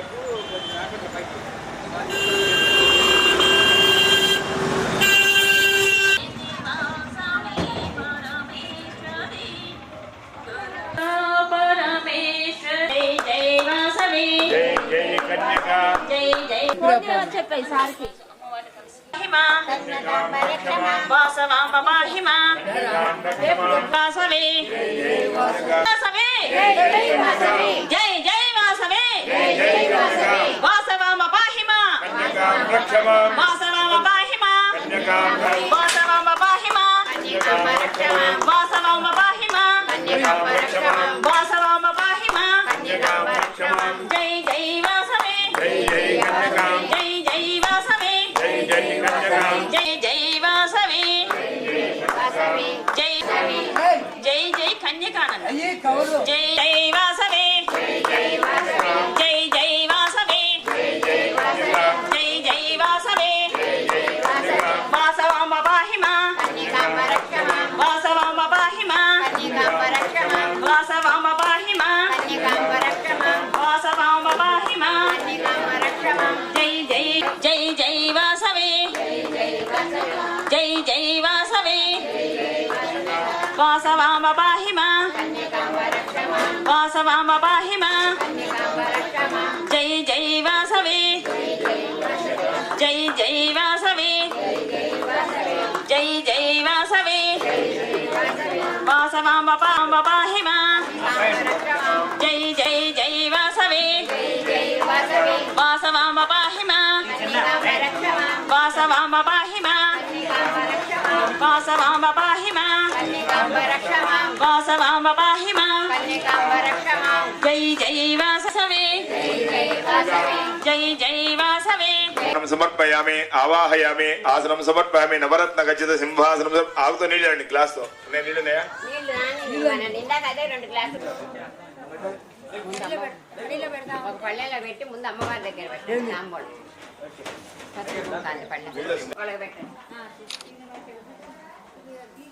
Aku berjalan ke tempat itu. కన్యకాం రక్షమాం జై జై వాసవి. జై జై జై వాసవి. జై జై కన్యకాం జై జై వాసవి జై జై జై కన్యకానంద జై జై వాసవి. వాసవామ పాహిమా వాసవాంబ పాహిమా జై జై వాసవి. జై జై వాసవి. జై జై వాసవి. వాసవాంబ పాంబ పాహిమా జై జై జై వాసవి. వాసవాంబ పాహిమా వాసవాంబ పాహిమా వాసవాంబ పాహిమా జై జై వాసవి. జై జై వాసవి. సమర్పయామి ఆవాహయామి ఆసనం సమర్పయామి నవరత్న ఖచ్చిత సింహాసనం ఆగుతూ నీళ్ళు అండి గ్లాస్తో నేను నీళ్ళు ఉన్నాయా? నీళ్ళు రాని ఇందాక అదే రెండు గ్లాసులు. ఒక పళ్ళెలో పెట్టి ముందు అమ్మవారి దగ్గర పెట్టండి.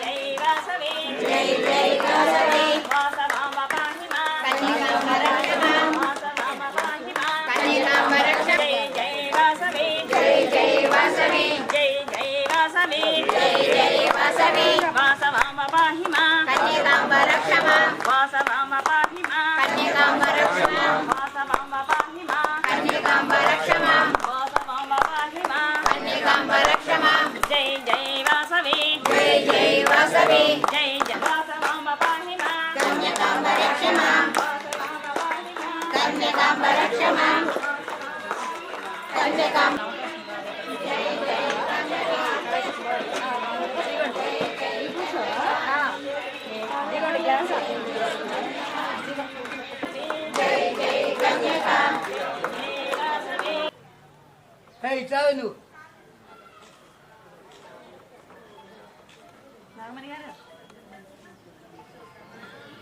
జై వాసవి జై జై వాసవి. వాసవాంబ పాహిమా వాసవాంబ పాహిమా జై జై వాసవి. జై జై వాసవి జై జై వాసవి జై జై వాసవి వాసవాంబ పాహిమా. వాసవాంబ పాహిమా జై వాసవి జై జై వాసవాంబ పాహిమా వాసవాంబ పాహిమా ఇట్లా నువ్వు నాగమణి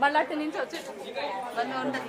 మళ్ళీ అటు నుంచి వచ్చి మళ్ళీ ఉండదు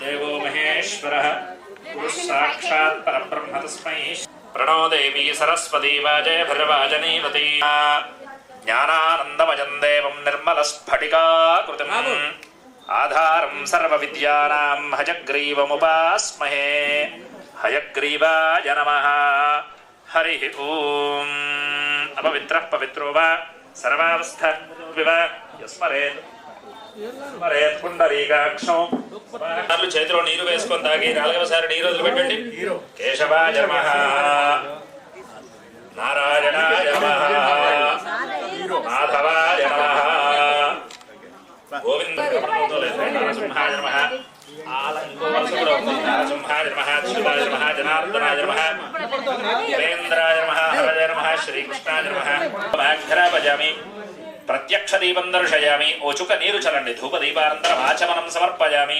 देवो महेश्वरः। साक्षात् परब्रह्म तस्मै प्रणो देवी सरस्वती वाजय भर्वाजनीवती ज्ञानानन्दमयं देवं निर्मलस्फटिकाकृतिम्। आधारं सर्वविद्यानां हयग्रीवमुपास्महे हयग्रीवाय नमः। हरिः ॐ अपवित्रः पवित्रो वा। सर्वावस्थः विव। यस्मरेत्। స్మరేత్ పుండరీకాక్షం నాలుగు చేతిలో నీరు వేసుకొని తాగి నాలుగవసారి నీరు వదిలిపెట్టండి కేశవాయ నమ నారాయణాయ నమ మాధవాయ నమ గోవింద అచ్యుతాయ నమ జనార్దనాయ నమ వీరేంద్రాయ నమ హరయ నమ శ్రీకృష్ణాయ నమ వ్యాఘ్రాపజామి ప్రత్యక్ష దీపం దర్శయామి. ఓచుక నీరు చలండి ధూప దీపానంతరం ఆచమనం సమర్పయామి.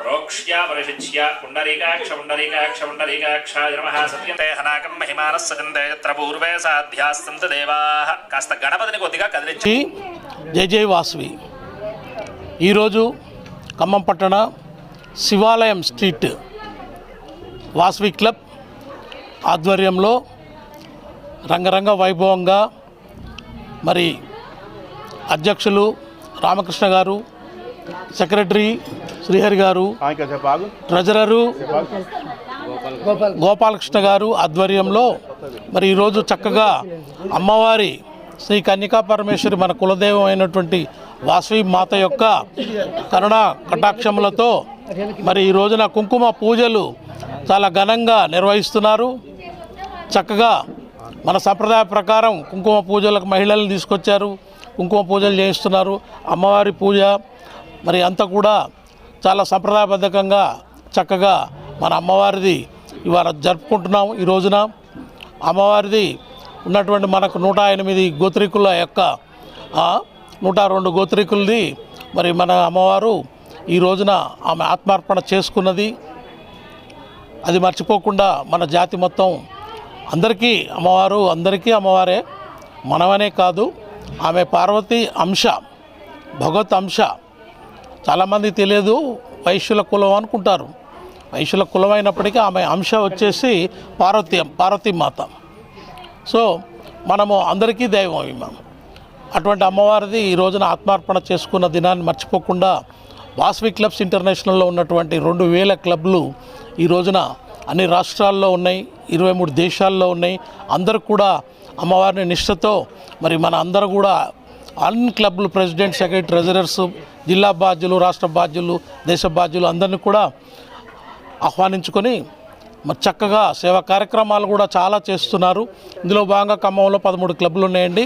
ప్రోక్ష్య పరిశిచ్య పుండరీకాక్ష పుండరీకాక్ష పుండరీకాక్షాయ నమః సత్యం తే హనాకం మహిమానః సజంతే యత్ర పూర్వే సాధ్యాస్తంత దేవాః కాస్త గణపతిని కొద్దిగా కదిలించి జై జై వాసవి. ఈరోజు ఖమ్మం పట్టణ శివాలయం స్ట్రీట్ వాస్వి క్లబ్ ఆధ్వర్యంలో రంగరంగ వైభవంగా మరి అధ్యక్షులు రామకృష్ణ గారు సెక్రటరీ శ్రీహరి గారు ట్రెజరరు గోపాలకృష్ణ గారు ఆధ్వర్యంలో మరి ఈరోజు చక్కగా అమ్మవారి శ్రీ కన్యకా పరమేశ్వరి మన కులదైవం అయినటువంటి వాసవి మాత యొక్క కరుణ కటాక్షములతో మరి ఈ రోజున కుంకుమ పూజలు చాలా ఘనంగా నిర్వహిస్తున్నారు. చక్కగా మన సంప్రదాయ ప్రకారం కుంకుమ పూజలకు మహిళలను తీసుకొచ్చారు. కుంకుమ పూజలు చేయిస్తున్నారు. అమ్మవారి పూజ మరి అంతా కూడా చాలా సంప్రదాయబద్ధకంగా చక్కగా మన అమ్మవారిది ఇవాళ జరుపుకుంటున్నాం ఈ రోజున. అమ్మవారిది ఉన్నటువంటి మనకు నూట ఎనిమిది గోత్రికుల యొక్క నూట రెండు గోత్రికులది మరి మన అమ్మవారు ఈ రోజున ఆమె ఆత్మార్పణ చేసుకున్నది. అది మర్చిపోకుండా మన జాతి మొత్తం అందరికీ అమ్మవారు అందరికీ అమ్మవారే. మనమనే కాదు ఆమె పార్వతి అంశ భగవత్ అంశ. చాలామంది తెలియదు వైశ్యుల కులం అనుకుంటారు. వైశ్యుల కులం అయినప్పటికీ ఆమె అంశ వచ్చేసి పార్వతి పార్వతీ మాత. సో మనము అందరికీ దైవం ఈమె అటువంటి అమ్మవారిది ఈ రోజున ఆత్మార్పణ చేసుకున్న దినాన్ని మర్చిపోకుండా వాస్వి క్లబ్స్ ఇంటర్నేషనల్లో ఉన్నటువంటి రెండు వేల క్లబ్లు ఈ రోజున అన్ని రాష్ట్రాల్లో ఉన్నాయి ఇరవై మూడు దేశాల్లో ఉన్నాయి. అందరూ కూడా అమ్మవారిని నిష్ఠతో మరి మన అందరూ కూడా అన్ని క్లబ్లు ప్రెసిడెంట్ సెక్రటరీ ట్రెజరర్స్ జిల్లా బాధ్యులు రాష్ట్ర బాధ్యులు దేశ బాధ్యులు అందరినీ కూడా ఆహ్వానించుకొని మరి చక్కగా సేవా కార్యక్రమాలు కూడా చాలా చేస్తున్నారు. ఇందులో భాగంగా ఖమ్మంలో పదమూడు క్లబ్లు ఉన్నాయండి.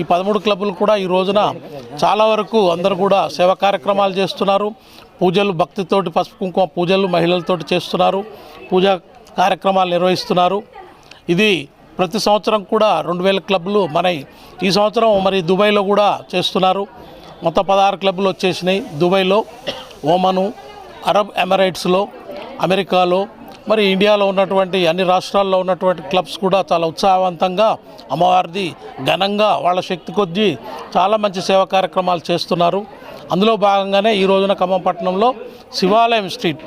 ఈ పదమూడు క్లబ్లు కూడా ఈ రోజున చాలా వరకు అందరూ కూడా సేవా కార్యక్రమాలు చేస్తున్నారు. పూజలు భక్తితోటి పసుపు కుంకుమ పూజలు మహిళలతోటి చేస్తున్నారు. పూజా కార్యక్రమాలు నిర్వహిస్తున్నారు. ఇది ప్రతి సంవత్సరం కూడా రెండు వేల క్లబ్లు మన ఈ సంవత్సరం మరి దుబాయ్లో కూడా చేస్తున్నారు. మొత్తం పదహారు క్లబ్లు వచ్చేసినాయి. దుబాయ్లో ఓమను అరబ్ ఎమిరేట్స్లో అమెరికాలో మరి ఇండియాలో ఉన్నటువంటి అన్ని రాష్ట్రాల్లో ఉన్నటువంటి క్లబ్స్ కూడా చాలా ఉత్సాహవంతంగా అమ్మవారిది ఘనంగా వాళ్ళ శక్తి కొద్దీ చాలా మంచి సేవా కార్యక్రమాలు చేస్తున్నారు. అందులో భాగంగానే ఈ రోజున ఖమ్మం పట్టణంలో శివాలయం స్ట్రీట్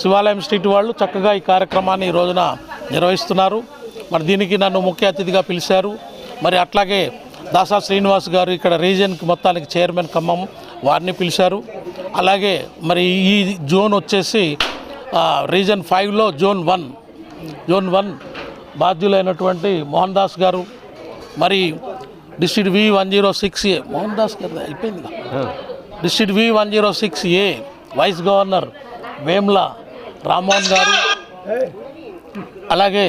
శివాలయం స్ట్రీట్ వాళ్ళు చక్కగా ఈ కార్యక్రమాన్ని ఈ రోజున నిర్వహిస్తున్నారు. మరి దీనికి నన్ను ముఖ్య అతిథిగా పిలిచారు. మరి అట్లాగే దాసా శ్రీనివాస్ గారు ఇక్కడ రీజియన్కి మొత్తానికి చైర్మన్ ఖమ్మం వారిని పిలిచారు. అలాగే మరి ఈ జోన్ వచ్చేసి రీజన్ ఫైవ్లో జోన్ వన్ జోన్ వన్ బాధ్యులైనటువంటి మోహన్ దాస్ గారు. మరి district V one zero six A Mohan Das గారు అయిపోయింది district V one zero six A vice governor Vemla Rammohan గారు అలాగే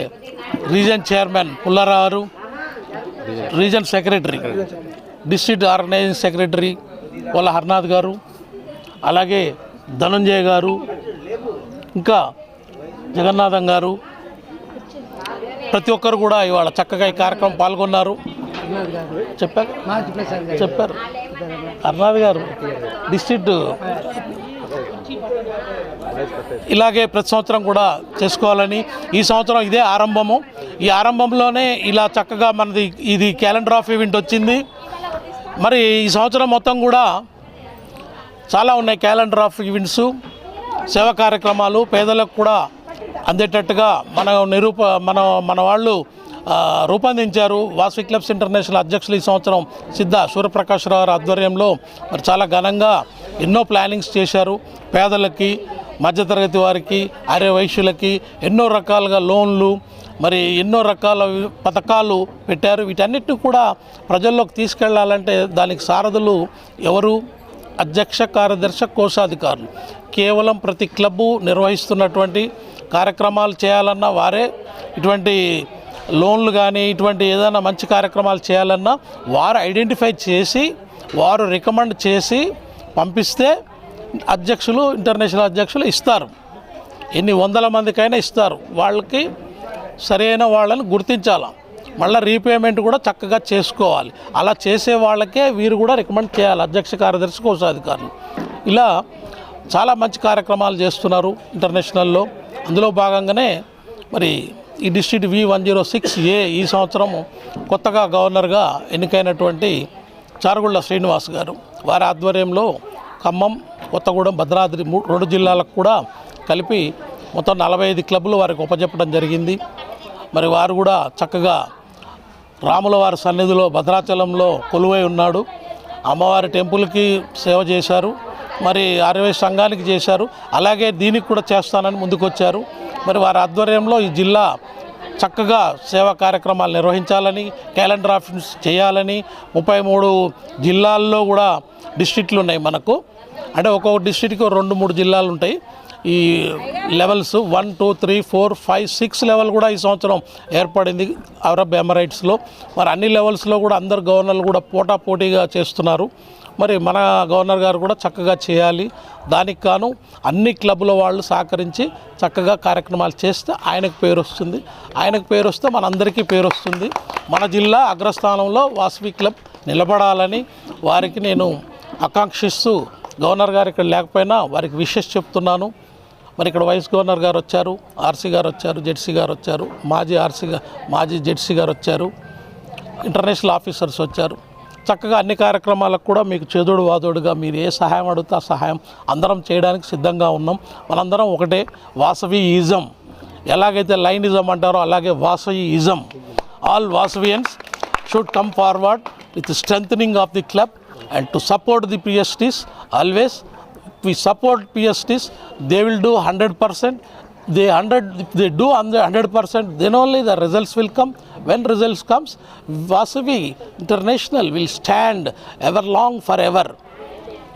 రీజన్ చైర్మన్ పుల్లారావు గారు region secretary district organising secretary వాళ్ళ హర్నాథ్ గారు అలాగే ధనంజయ్ గారు ఇంకా జగన్నాథం గారు ప్రతి ఒక్కరు కూడా ఇవాళ చక్కగా ఈ కార్యక్రమం పాల్గొన్నారు. చెప్పారు? చెప్పారు. హర్నాథ్ గారు డిస్ట్రిక్ట్ ఇలాగే ప్రతి సంవత్సరం కూడా చేసుకోవాలని ఈ సంవత్సరం ఇదే ఆరంభము. ఈ ఆరంభంలోనే ఇలా చక్కగా మనది ఇది క్యాలెండర్ ఆఫ్ ఈవెంట్ వచ్చింది. మరి ఈ సంవత్సరం మొత్తం కూడా చాలా ఉన్నాయి క్యాలెండర్ ఆఫ్ ఈవెంట్స్ సేవా కార్యక్రమాలు పేదలకు కూడా అందేటట్టుగా మన నిరూప మన మన వాళ్ళు రూపొందించారు వాసవి క్లబ్స్ ఇంటర్నేషనల్ అధ్యక్షులు ఈ సంవత్సరం సిద్ధ సూర్యప్రకాశ్రావు రావు ఆధ్వర్యంలో. మరి చాలా ఘనంగా ఎన్నో ప్లానింగ్స్ చేశారు. పేదలకి మధ్యతరగతి వారికి ఆర్య వయసులకి ఎన్నో రకాలుగా లోన్లు మరి ఎన్నో రకాల పథకాలు పెట్టారు. వీటన్నిటిని కూడా ప్రజల్లోకి తీసుకెళ్ళాలంటే దానికి సారథులు ఎవరు? అధ్యక్ష కార్యదర్శి కోశాధికారులు. కేవలం ప్రతి క్లబ్బు నిర్వహిస్తున్నటువంటి కార్యక్రమాలు చేయాలన్న వారే ఇటువంటి లోన్లు కానీ ఇటువంటి ఏదైనా మంచి కార్యక్రమాలు చేయాలన్నా వారు ఐడెంటిఫై చేసి వారు రికమెండ్ చేసి పంపిస్తే అధ్యక్షులు ఇంటర్నేషనల్ అధ్యక్షులు ఇస్తారు. ఎన్ని వందల మందికైనా ఇస్తారు. వాళ్ళకి సరైన వాళ్ళని గుర్తించాలి. మళ్ళీ రీపేమెంట్ కూడా చక్కగా చేసుకోవాలి. అలా చేసే వాళ్ళకే వీరు కూడా రికమెండ్ చేయాలి. అధ్యక్ష కార్యదర్శి కోశాధికారులు. ఇలా చాలా మంచి కార్యక్రమాలు చేస్తున్నారు ఇంటర్నేషనల్లో. అందులో భాగంగానే మరి ఈ district V one zero six A ఈ సంవత్సరం కొత్తగా గవర్నర్గా ఎన్నికైనటువంటి చారుగుళ్ళ శ్రీనివాస్ గారు. వారి ఆధ్వర్యంలో ఖమ్మం కొత్తగూడెం భద్రాద్రి రెండు జిల్లాలకు కూడా కలిపి మొత్తం నలభై ఐదు క్లబ్లు వారికి ఉపజెప్పడం జరిగింది. మరి వారు కూడా చక్కగా రాముల వారి సన్నిధిలో భద్రాచలంలో కొలువై ఉన్నాడు. అమ్మవారి టెంపుల్కి సేవ చేశారు. మరి అరవై సంఘానికి చేశారు. అలాగే దీనికి కూడా చేస్తానని ముందుకొచ్చారు. మరి వారి ఆధ్వర్యంలో ఈ జిల్లా చక్కగా సేవా కార్యక్రమాలు నిర్వహించాలని క్యాలెండర్ ఆఫీస్ చేయాలని ముప్పై మూడు జిల్లాల్లో కూడా డిస్ట్రిక్ట్లు ఉన్నాయి మనకు. అంటే ఒక్కొక్క డిస్ట్రిక్ట్కి రెండు మూడు జిల్లాలు ఉంటాయి. ఈ levels one two three four five six level కూడా ఈ సంవత్సరం ఏర్పడింది అరబ్ ఎమరైట్స్లో. మరి అన్ని లెవెల్స్లో కూడా అందరు గవర్నర్లు కూడా పోటాపోటీగా చేస్తున్నారు. మరి మన గవర్నర్ గారు కూడా చక్కగా చేయాలి. దానికి గాను అన్ని క్లబ్ల వాళ్ళు సహకరించి చక్కగా కార్యక్రమాలు చేస్తే ఆయనకు పేరు వస్తుంది. ఆయనకు పేరు వస్తే మనందరికీ పేరు వస్తుంది. మన జిల్లా అగ్రస్థానంలో వాసవి క్లబ్ నిలబడాలని వారికి నేను ఆకాంక్షిస్తూ గవర్నర్ గారు ఇక్కడ లేకపోయినా వారికి విషెస్ చెప్తున్నాను. మరి ఇక్కడ వైస్ గవర్నర్ గారు వచ్చారు ఆర్సీ గారు వచ్చారు జెడ్సీ గారు వచ్చారు మాజీ ఆర్సీ మాజీ జెడ్సీ గారు వచ్చారు ఇంటర్నేషనల్ ఆఫీసర్స్ వచ్చారు. చక్కగా అన్ని కార్యక్రమాలకు కూడా మీకు చేదోడు వాదోడుగా మీరు ఏ సహాయం అడిగితే ఆ సహాయం అందరం చేయడానికి సిద్ధంగా ఉన్నాం. మనందరం ఒకటే వాసవి ఈజం ఎలాగైతే లైనిజం అంటారో అలాగే Vasavi ism all Vasavians should come forward with strengthening of the club and to support the PSTs always. We support PSTs, they will do 100%. They 100, if they do 100%, then only the results will come. When results comes, Vasavi International will stand ever long forever.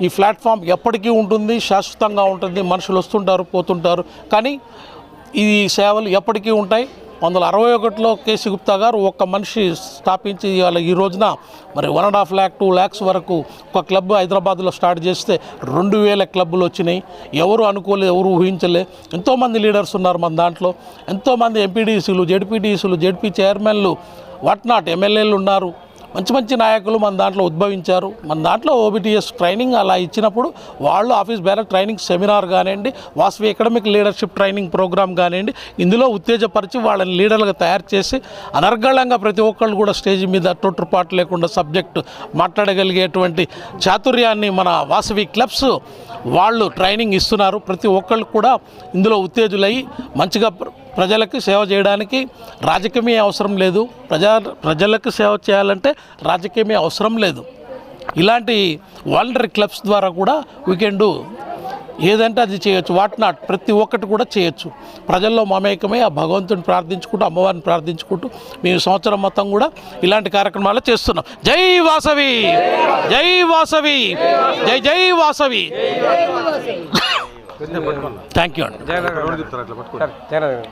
ఈ platform ఎప్పటికీ ఉంటుంది శాశ్వతంగా ఉంటుంది మనుషులు వస్తుంటారు పోతుంటారు కానీ ఈ సేవలు ఎప్పటికీ ఉంటాయి వందల అరవై ఒకటిలో కేసీ గుప్తా గారు ఒక్క మనిషి స్థాపించి ఇవాళ ఈ రోజున మరి one and half lakh two lakhs వరకు ఒక క్లబ్ హైదరాబాద్లో స్టార్ట్ చేస్తే రెండు వేల క్లబ్బులు వచ్చినాయి. ఎవరు అనుకోలే ఎవరు ఊహించలే. ఎంతోమంది లీడర్స్ ఉన్నారు మన దాంట్లో. ఎంతోమంది ఎంపీడీసీలు జెడ్పీటీసీలు జెడ్పీ చైర్మన్లు వాట్ నాట్ ఎమ్మెల్యేలు ఉన్నారు. మంచి మంచి నాయకులు మన దాంట్లో ఉద్భవించారు. మన దాంట్లో ఓబిటిఎస్ ట్రైనింగ్ అలా ఇచ్చినప్పుడు వాళ్ళు ఆఫీస్ బేర ట్రైనింగ్ సెమినార్ కానివ్వండి Vasavi academic leadership training programme కానివ్వండి ఇందులో ఉత్తేజపరిచి వాళ్ళని లీడర్లుగా తయారు చేసి అనర్గళంగా ప్రతి ఒక్కళ్ళు కూడా స్టేజ్ మీద తొట్టుపాటు లేకుండా సబ్జెక్టు మాట్లాడగలిగేటువంటి చాతుర్యాన్ని మన వాసవి క్లబ్స్ వాళ్ళు ట్రైనింగ్ ఇస్తున్నారు. ప్రతి ఒక్కళ్ళు కూడా ఇందులో ఉత్తేజులై మంచిగా ప్రజలకు సేవ చేయడానికి రాజకీయమే అవసరం లేదు. ప్రజా ప్రజలకు సేవ చేయాలంటే రాజకీయమే అవసరం లేదు. ఇలాంటి వాలంటరీ క్లబ్స్ ద్వారా కూడా వీ కెన్ డూ ఏదంటే అది చేయొచ్చు. వాట్ నాట్ ప్రతి ఒక్కటి కూడా చేయొచ్చు. ప్రజల్లో మమేకమై ఆ భగవంతుని ప్రార్థించుకుంటూ అమ్మవారిని ప్రార్థించుకుంటూ మేము సంవత్సరం మొత్తం కూడా ఇలాంటి కార్యక్రమాలు చేస్తున్నాం. జై వాసవి! జై వాసవి! జై జై వాసవి! థ్యాంక్ యూ అండి.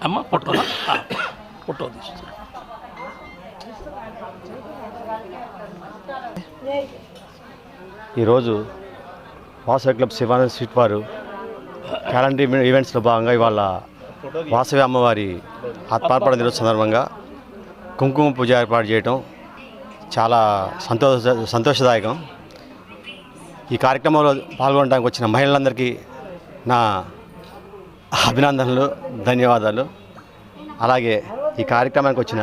అమ్మ ఈరోజు వాసవి క్లబ్ శివానంద స్ట్రీట్ వారు క్యాలెండర్ ఈవె- ఈవెంట్స్లో భాగంగా ఇవాళ వాసవి అమ్మవారి ఆత్మార్పణ దినోత్సవం సందర్భంగా కుంకుమ పూజ ఏర్పాటు చేయటం చాలా సంతోష సంతోషదాయకం. ఈ కార్యక్రమంలో పాల్గొనడానికి వచ్చిన మహిళలందరికీ నా అభినందనలు ధన్యవాదాలు. అలాగే ఈ కార్యక్రమానికి వచ్చిన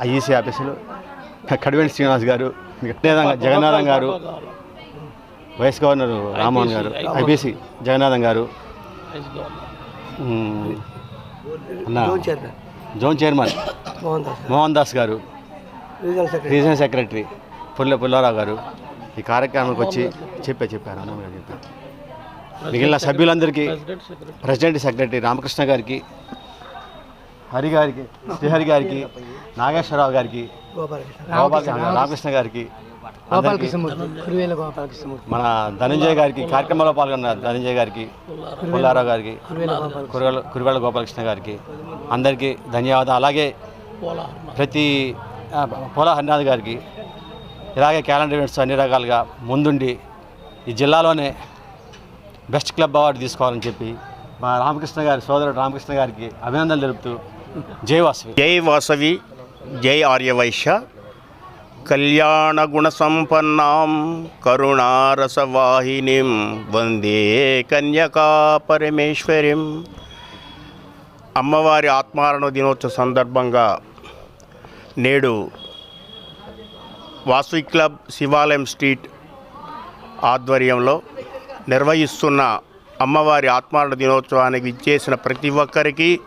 ఐఈసీ ఆఫీసులు కడివెంటి శ్రీనివాస్ గారు జగన్నాథం జగన్నాథం గారు వైస్ గవర్నర్ రామ్మోహన్ గారు ఐబీసీ జగన్నాథం గారు జోన్ చైర్మన్. మోహన్ దాస్. గారు రీజనల్ సెక్రటరీ. పుల్ల పుల్లారావు గారు ఈ కార్యక్రమానికి వచ్చి చెప్పే చెప్పారు అన్న చెప్పారు. మిగిలిన సభ్యులందరికీ ప్రెసిడెంట్ సెక్రటరీ రామకృష్ణ గారికి హరి గారికి శ్రీహరి గారికి నాగేశ్వరరావు గారికి గోపాల రామకృష్ణ గారికి మన ధనంజయ్ గారికి కార్యక్రమంలో పాల్గొన్న ధనంజయ్ గారికి పుల్లారావు గారికి కురుగల గోపాలకృష్ణ. గారికి అందరికీ ధన్యవాదాలు. అలాగే ప్రతి పోలా హరినాథ్ గారికి ఇలాగే క్యాలెండర్ ఈవెంట్స్ అన్ని రకాలుగా ముందుండి ఈ జిల్లాలోనే బెస్ట్ క్లబ్ అవార్డు తీసుకోవాలని చెప్పి మా రామకృష్ణ గారి సోదరుడు రామకృష్ణ గారికి అభినందనలు తెలుపుతూ జై వాసవి. జై వాసవి జై ఆర్యవైశ్య. కళ్యాణగుణసంపన్నాం కరుణారసవాహినిం వందే కన్యకా పరమేశ్వరిం. అమ్మవారి ఆత్మారణ దినోత్సవ సందర్భంగా నేడు వాసవి క్లబ్ శివాలయం స్ట్రీట్ ఆధ్వర్యంలో నిర్వహిస్తున్న అమ్మవారి ఆత్మారణ దినోత్సవానికి ఇచ్చేసిన ప్రతి ఒక్కరికి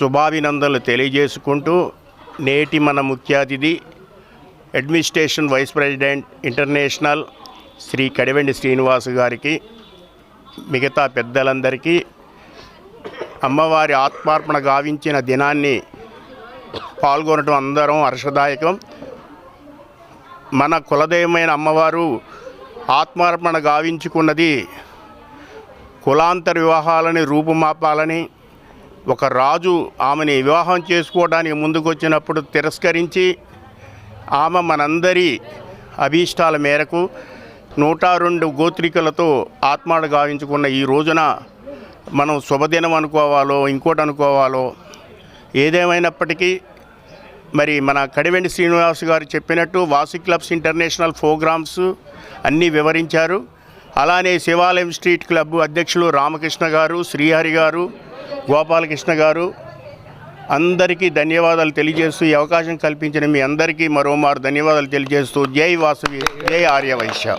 శుభాభినందనలు తెలియజేసుకుంటూ నేటి మన ముఖ్య అతిథి administration vice president international Shri Kadivendi Srinivas గారికి మిగతా పెద్దలందరికీ అమ్మవారి ఆత్మార్పణ గావించిన దినాన్ని పాల్గొనడం అందరం హర్షదాయకం. మన కులదైవమైన అమ్మవారు ఆత్మార్పణ గావించుకున్నది కులాంతర వివాహాలని రూపుమాపాలని ఒక రాజు ఆమెని వివాహం చేసుకోవడానికి ముందుకొచ్చినప్పుడు తిరస్కరించి ఆమె మనందరి అభీష్టాల మేరకు నూట రెండు గోత్రికలతో ఆత్మాడు గావించుకున్న ఈ రోజున మనం శుభదినం అనుకోవాలో ఇంకోటి అనుకోవాలో ఏదేమైనప్పటికీ మరి మన కడివెండి శ్రీనివాస్ గారు చెప్పినట్టు వాసి క్లబ్స్ ఇంటర్నేషనల్ ప్రోగ్రామ్స్ అన్నీ వివరించారు. అలానే శివాలయం స్ట్రీట్ క్లబ్ అధ్యక్షులు రామకృష్ణ గారు శ్రీహరి గారు గోపాలకృష్ణ గారు అందరికీ ధన్యవాదాలు తెలియజేస్తూ ఈ అవకాశం కల్పించిన మీ అందరికీ మరోమారు ధన్యవాదాలు తెలియజేస్తూ జై వాసవి జై ఆర్యవైశ్య.